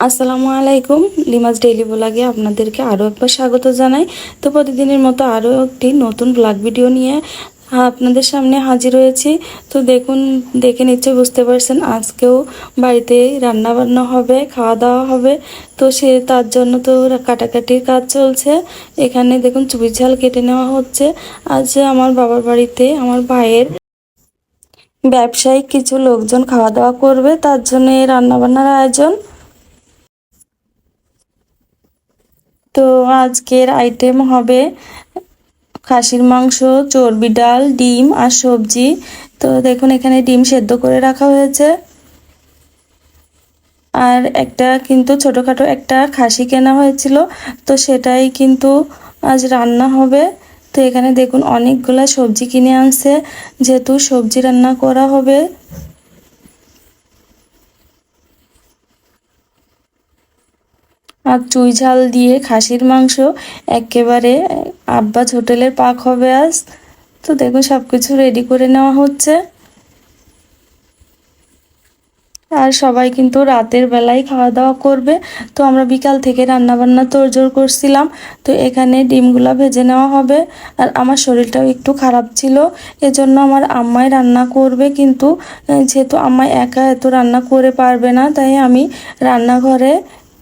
আসসালামু আলাইকুম লিমাস ডেইলি ব্লগে আপনাদেরকে আরও একবার স্বাগত জানাই। তো প্রতিদিনের মতো আরও একটি নতুন ব্লগ ভিডিও নিয়ে আপনাদের সামনে হাজির হয়েছি। তো দেখুন, দেখে নিশ্চয়ই বুঝতে পারছেন, আজকেও বাড়িতে রান্না বান্না হবে খাওয়া দাওয়া হবে। তো সে, তার জন্য তো কাটাকাটির কাজ চলছে। এখানে দেখুন চুবি ঝাল কেটে নেওয়া হচ্ছে। আজ আমার বাবার বাড়িতে আমার ভাইয়ের ব্যবসায়িক কিছু লোকজন খাওয়া দাওয়া করবে, তার জন্য রান্নাবান্নার আয়োজন। তো আজকের আইটেম হবে খাসির মাংস, চর্বি, ডাল, ডিম আর সবজি। তো দেখুন, এখানে ডিম সেদ্ধ করে রাখা হয়েছে। আর একটা কিন্তু ছোটোখাটো একটা খাসি কেনা হয়েছিল। তো সেটাই কিন্তু আজ রান্না হবে। তো এখানে দেখুন, অনেকগুলা সবজি কিনে আনছে। যেহেতু সবজি রান্না করা হবে। আর চুই ঝাল দিয়ে খাসির মাংস একেবারে আব্বাস হোটেলের পাক হবে আজ। তো দেখুন সব কিছু রেডি করে নেওয়া হচ্ছে। আর সবাই কিন্তু রাতের বেলায় খাওয়া দাওয়া করবে। তো আমরা বিকাল থেকে রান্নাবান্না তোড়জোড় করছিলাম। তো এখানে ডিমগুলো ভেজে নেওয়া হবে। আর আমার শরীরটাও একটু খারাপ ছিল। এজন্য আমার আম্মাই রান্না করবে কিন্তু, যেহেতু আম্মাই একা এত রান্না করে পারবে না, তাই আমি রান্নাঘরে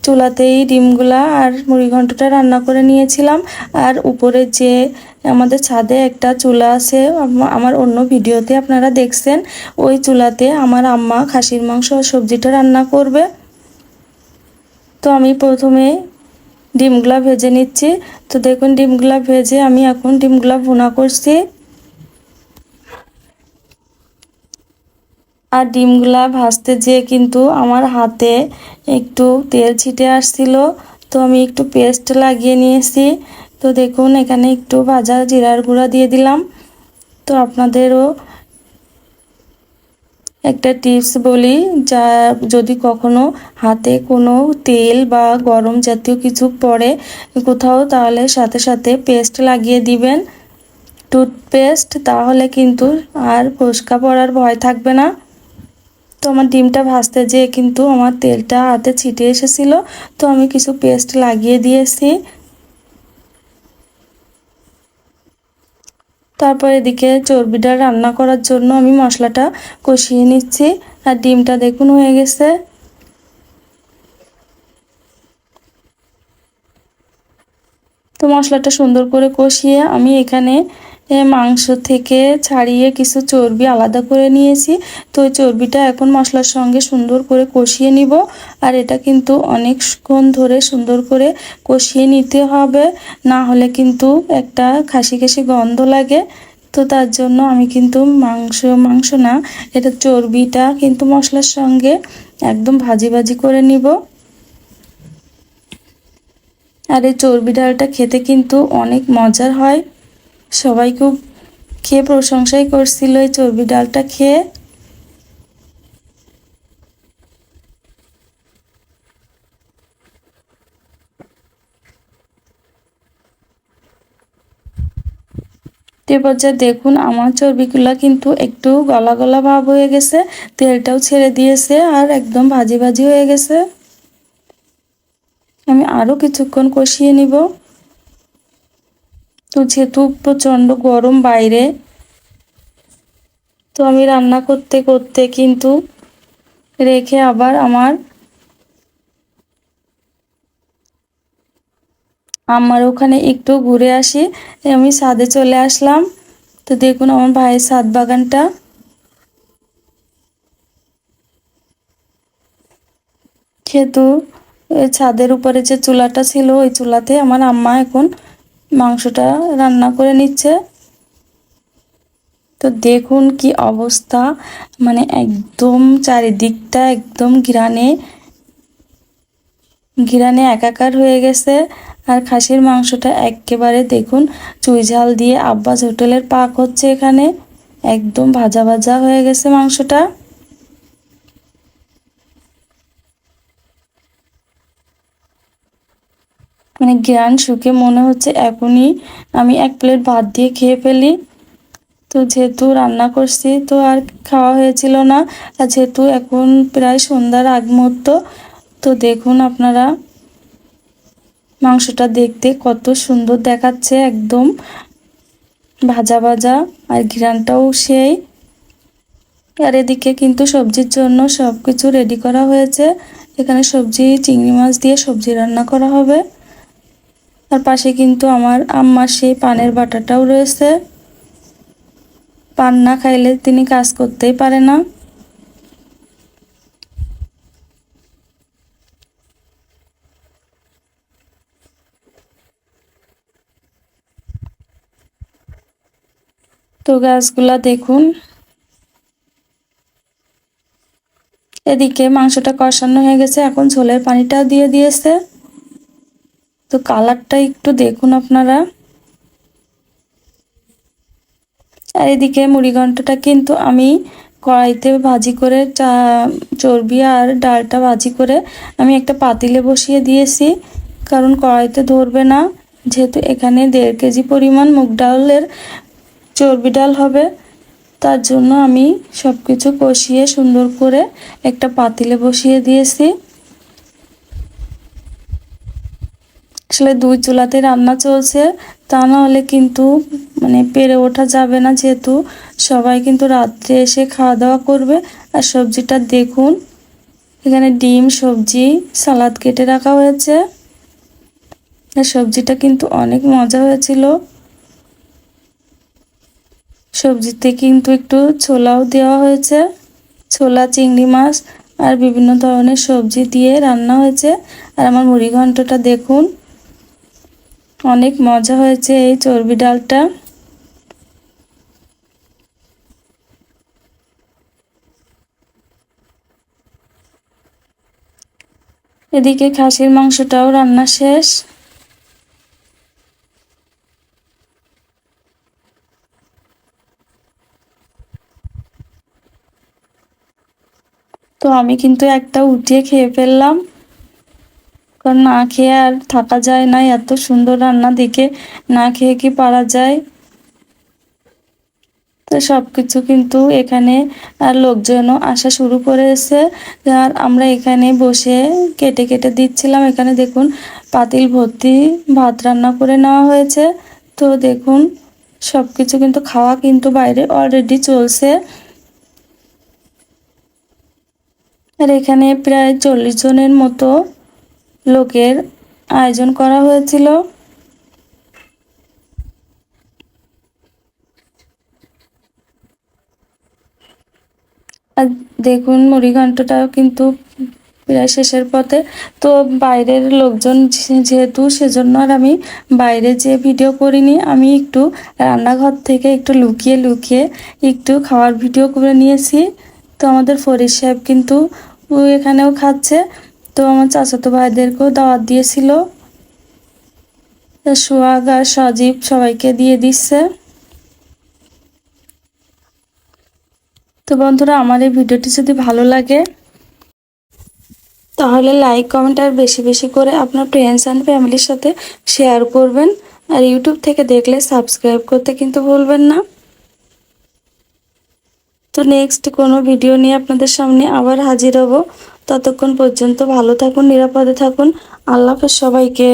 চুলাতেই ডিমগুলা আর মুড়ি ঘন্টটা রান্না করে নিয়েছিলাম। আর উপরে যে আমাদের ছাদে একটা চুলা আছে আমার অন্য ভিডিওতে আপনারা দেখছেন, ওই চুলাতে আমার আম্মা খাসির মাংস সবজিটা রান্না করবে। তো আমি প্রথমে ডিমগুলা ভেজে নিচ্ছি। তো দেখুন, ডিমগুলা ভেজে আমি এখন ডিমগুলা ভুনা করছি। আর ডিমগুলা ভাজতে যেয়ে কিন্তু আমার হাতে একটু তেল ছিটে আসছিল। তো আমি একটু পেস্ট লাগিয়ে নিয়েছি। তো দেখুন, এখানে একটু ভাজা জিরার গুঁড়া দিয়ে দিলাম। তো আপনাদেরও একটা টিপস বলি, যা যদি কখনো হাতে কোনো তেল বা গরম জাতীয় কিছু পড়ে কোথাও, তাহলে সাথে সাথে পেস্ট লাগিয়ে দিবেন। টুথপেস্ট, তাহলে কিন্তু আর ফসকা পড়ার ভয় থাকবে না। তো আমার ডিমটা ভাজতে যেয়ে কিন্তু আমার তেলটা হাতে ছিটে এসেছিল। তো আমি কিছু পেস্ট লাগিয়ে দিয়েছি। তারপর এদিকে চর্বিটা রান্না করার জন্য আমি মশলাটা কষিয়ে নিচ্ছি। আর ডিমটা দেখুন হয়ে গেছে। তো মশলাটা সুন্দর করে কষিয়ে আমি এখানে মাংস থেকে ছাড়িয়ে কিছু চর্বি আলাদা করে নিয়েছি। তো ওই চর্বিটা এখন মশলার সঙ্গে সুন্দর করে কষিয়ে নিব। আর এটা কিন্তু অনেকক্ষণ ধরে সুন্দর করে কষিয়ে নিতে হবে। না হলে কিন্তু একটা খাসি খাসি গন্ধ লাগে। তো তার জন্য আমি কিন্তু মাংস মাংস না, এটা চর্বিটা কিন্তু মশলার সঙ্গে একদম ভাজি ভাজি করে নিব। আর এই চর্বি ডালটা খেতে কিন্তু অনেক মজার হয়। সবাই খুব খেয়ে প্রশংসাই করছিল এই চর্বি ডালটা খেয়ে। তে দেখুন, আমার চর্বিগুলা কিন্তু একটু গলা গলা ভাব হয়ে গেছে, তেলটাও ছেড়ে দিয়েছে আর একদম ভাজি ভাজি হয়ে গেছে। আমি আরও কিছুক্ষণ কষিয়ে নিব। তো যেহেতু প্রচণ্ড গরম বাইরে, তো আমি রান্না করতে করতে কিন্তু রেখে আবার আমার আমার ওখানে একটু ঘুরে আসি। আমি ছাদে চলে আসলাম। তো দেখুন আমার ভাইয়ের ছাদ বাগানটা। যেহেতু ছাদের উপরে যে চুলাটা ছিল, ওই চুলাতে আমার আম্মা এখন মাংসটা রান্না করে নিচ্ছে। তো দেখুন কি অবস্থা মানে একদম চারিদিকটা একদম ঘিরানে ঘিরানে একাকার হয়ে গেছে। আর খাসির মাংসটা একেবারে দেখুন, চুই ঝাল দিয়ে আব্বাস হোটেলের পাক হচ্ছে এখানে। একদম ভাজা ভাজা হয়ে গেছে মাংসটা। মানে জ্ঞান, সুখে মনে হচ্ছে এখনই আমি এক প্লেট ভাত দিয়ে খেয়ে ফেলি। তো যেহেতু রান্না করছি, তো আর খাওয়া হয়েছিল না। আর যেহেতু এখন প্রায় সন্ধ্যার আগ মুহূর্ত, তো দেখুন আপনারা মাংসটা দেখতে কত সুন্দর দেখাচ্ছে একদম। ভাজা ভাজা আর ঘিরানটাও সেই। আর এদিকে কিন্তু সবজির জন্য সব কিছু রেডি করা হয়েছে। এখানে সবজি, চিংড়ি মাছ দিয়ে সবজি রান্না করা হবে। আর পাশে কিন্তু আমার আম্মার সেই পানের বাটাটাও রয়েছে। পান না খাইলে তিনি কাজ করতেই পারে না। তো গাছগুলা দেখুন। এদিকে মাংসটা কষানো হয়ে গেছে, এখন ঝোলের পানিটা দিয়ে দিয়েছে। তো কালারটা একটু দেখুন আপনারা। আর এদিকে মুড়ি ঘন্টটা কিন্তু আমি কড়াইতে ভাজি করে চা, চর্বি আর ডালটা ভাজি করে আমি একটা পাতিলে বসিয়ে দিয়েছি। কারণ কড়াইতে ধরবে না, যেহেতু এখানে দেড় কেজি পরিমাণ মুগ ডালের চর্বি ডাল হবে। তার জন্য আমি সব কিছু কষিয়ে সুন্দর করে একটা পাতিলে বসিয়ে দিয়েছি। আসলে দুই চুলাতে রান্না চলছে, তা না হলে কিন্তু মানে পেরে ওঠা যাবে না যেহেতু। সবাই কিন্তু রাত্রে এসে খাওয়া দাওয়া করবে আর সবজিটা দেখুন। এখানে ডিম, সবজি, সালাদ কেটে রাখা হয়েছে। আর সবজিটা কিন্তু অনেক মজা হয়েছিল। সবজিতে কিন্তু একটু ছোলাও দেওয়া হয়েছে। ছোলা, চিংড়ি মাছ আর বিভিন্ন ধরনের সবজি দিয়ে রান্না হয়েছে। আর আমার মুড়ি ঘন্টটা দেখুন। অনেক মজা হয়েছে এই চর্বি ডালটা। এদিকে খাসির মাংসটাও রান্না শেষ। তো আমি কিন্তু একটা উঠিয়ে খেয়ে ফেললাম। কারণ না খেয়ে আর থাকা যায় না, এত সুন্দর রান্না দেখে না খেয়ে কি পারা যায়? তো সব কিছু কিন্তু এখানে আর লোকজনও আসা শুরু করেছে। আর আমরা এখানে বসে কেটে কেটে দিচ্ছিলাম। এখানে দেখুন পাতিল ভর্তি ভাত রান্না করে নেওয়া হয়েছে। তো দেখুন সব কিছু কিন্তু খাওয়া কিন্তু বাইরে অলরেডি চলছে। আর এখানে প্রায় চল্লিশ জনের মতো লোকের আয়োজন করা হয়েছিল। আর দেখুন, মুড়িঘণ্টটাও কিন্তু প্রায় শেষের পথে। তো বাইরের লোকজন যেহেতু সেজন্য আর আমি বাইরে যে ভিডিও করিনি, আমি একটু রান্নাঘর থেকে একটু লুকিয়ে লুকিয়ে একটু খাওয়ার ভিডিও করে নিয়েছি। তো আমাদের ফরিদ সাহেব কিন্তু এখানেও খাচ্ছে। তো আমার চাচাতো ভাইদেরকেও দাওয়াত দিয়েছিল। সোহাগ আর সজীব সবাইকে দিয়ে দিচ্ছে। তো বন্ধুরা, আমার এই ভিডিওটি যদি ভালো লাগে, তাহলে লাইক, কমেন্ট আর বেশি বেশি করে আপনার ফ্রেন্ডস অ্যান্ড ফ্যামিলির সাথে শেয়ার করবেন। আর ইউটিউব থেকে দেখলে সাবস্ক্রাইব করতে কিন্তু ভুলবেন না। তো নেক্সট কোনো ভিডিও নিয়ে আপনাদের সামনে আবার হাজির হব। ততক্ষণ পর্যন্ত ভালো থাকুন নিরাপদে থাকুন। আল্লাহ হাফেজ সবাইকে।